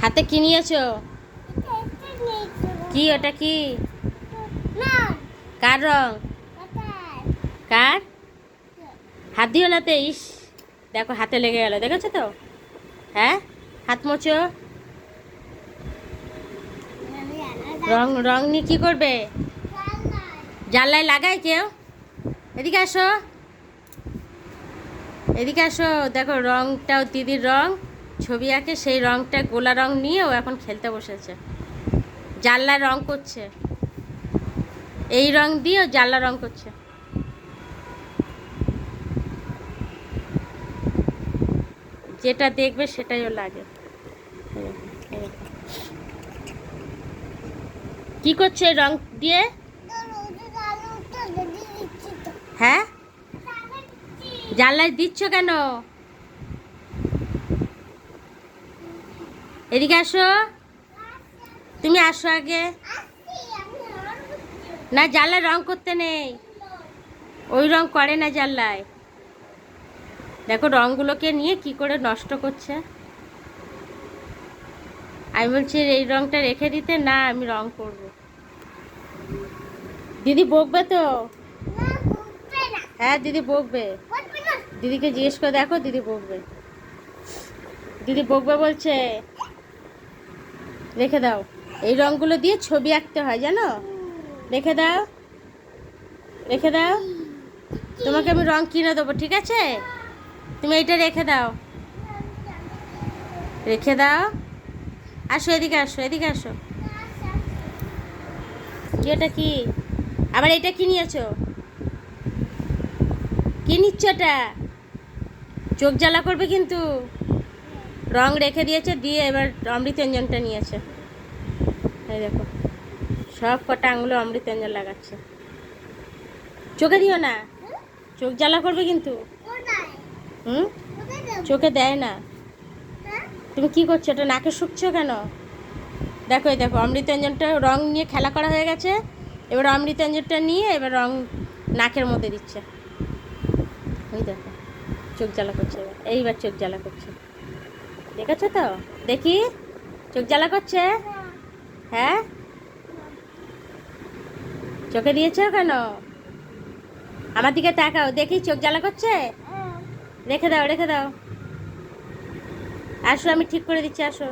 হাতে কি নিয়েছো? কি, ওটা কি? কার রং? কার? হাত দিও না ইস। দেখো, হাতে লেগে গেল, দেখেছ তো? হ্যাঁ? হাত মোছো। রং রং নিয়ে কি করবে? জানলায় লাগায় কেউ? এদিকে আসো। এদিকে আসো, দেখো, রংটাও, দিদির রং। ছবি আঁকে সেই রংটা গোলা রং নিয়ে ও এখন খেলতে বসেছে। জানলায় রং করছে। এই রং দিয়ে ও জানলা রং করছে। যেটা দেখবে সেটাই ও লাগে। কি করছে রং দিয়ে? হ্যাঁ? জানলায় দিচ্ছ কেন? এদিকে আসো। তুমি আসো আগে। না, জানলায় রং করতে নেই। ওই রং করে না জানলায়। দেখো, রংগুলোকে নিয়ে কি করে নষ্ট করছে। আমি বলছি, এই রংটা রেখে দিতে? না, আমি রং করব। দিদি বকবে তো? হ্যাঁ দিদি বকবে। দিদিকে জিজ্ঞেস করে দেখো, দিদি বকবে। দিদি বকবে বলছে রেখে দাও। এই রংগুলো দিয়ে ছবি আঁকতে হয়, জানো? রেখে দাও। রেখে দাও। তোমাকে আমি রং কিনে দেবো, ঠিক আছে? তুমি এইটা রেখে দাও। রেখে দাও। আসো এদিকে আসো এদিকে আসো। ওটা কি? আবার এটা কি নিয়েছো? কি নিচ্ছ এটা চোখ জ্বালা করবে কিন্তু। রং রেখে দিয়েছে, দিয়ে এবার অমৃতঞ্জনটা নিয়েছে। এই দেখো, সব কটা আঙুলে অমৃতঞ্জন লাগাচ্ছে। চোখে দিও না। চোখ জ্বালা করবে কিন্তু। হুম? চোখে দেয় না। তুমি কি করছ? এটা নাকে শুকছো কেন? দেখো, এই দেখো অমৃতঞ্জনটা রং নিয়ে খেলা করা হয়ে গেছে। এবার অমৃতঞ্জনটা নিয়ে এবার রং নাকের মধ্যে দিচ্ছে। ওই দেখো, চোখ জ্বালা করছে এবার। এইবার চোখ জ্বালা করছে। দেখেছ তো? দেখি। চোখ জ্বালা করছে? হ্যাঁ? চোখে দিয়েছ কেন? আমার দিকে তাকাও, দেখি চোখ জ্বালা করছে? রেখে দাও রেখে দাও। আসো, আমি ঠিক করে দিচ্ছি, আসো।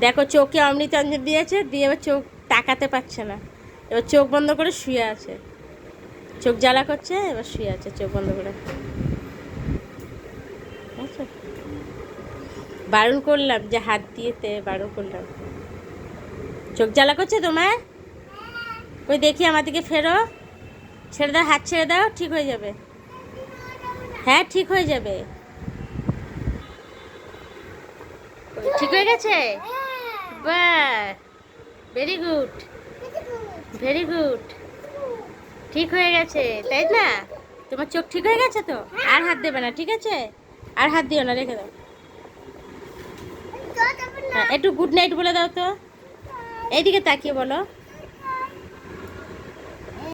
দেখো, চোখে অমৃতঞ্জন দিয়েছে, দিয়ে এবার চোখ তাকাতে পারছে না। এবার চোখ বন্ধ করে শুয়ে আছে। চোখ জ্বালা করছে, এবার শুয়ে আছে, চোখ বন্ধ করে। বারণ করলাম, যে হাত দিয়েতে বারণ করলাম। চোখ জ্বালা করছে তোমার? ওই দেখি আমার দিকে ফেরো। ছেড়ে দাও, হাত ছেড়ে দাও, ঠিক হয়ে যাবে। হ্যাঁ ঠিক হয়ে যাবে। ঠিক হয়ে গেছে? ভেরি গুড ভেরি গুড ঠিক হয়ে গেছে, তাই না? তোমার চোখ ঠিক হয়ে গেছে তো? আর হাত দেবে না, ঠিক আছে? আর হাত দিও না রেখে দাও। হ্যাঁ, একটু গুড নাইট বলে দাও তো। এইদিকে তাকিয়ে বলো।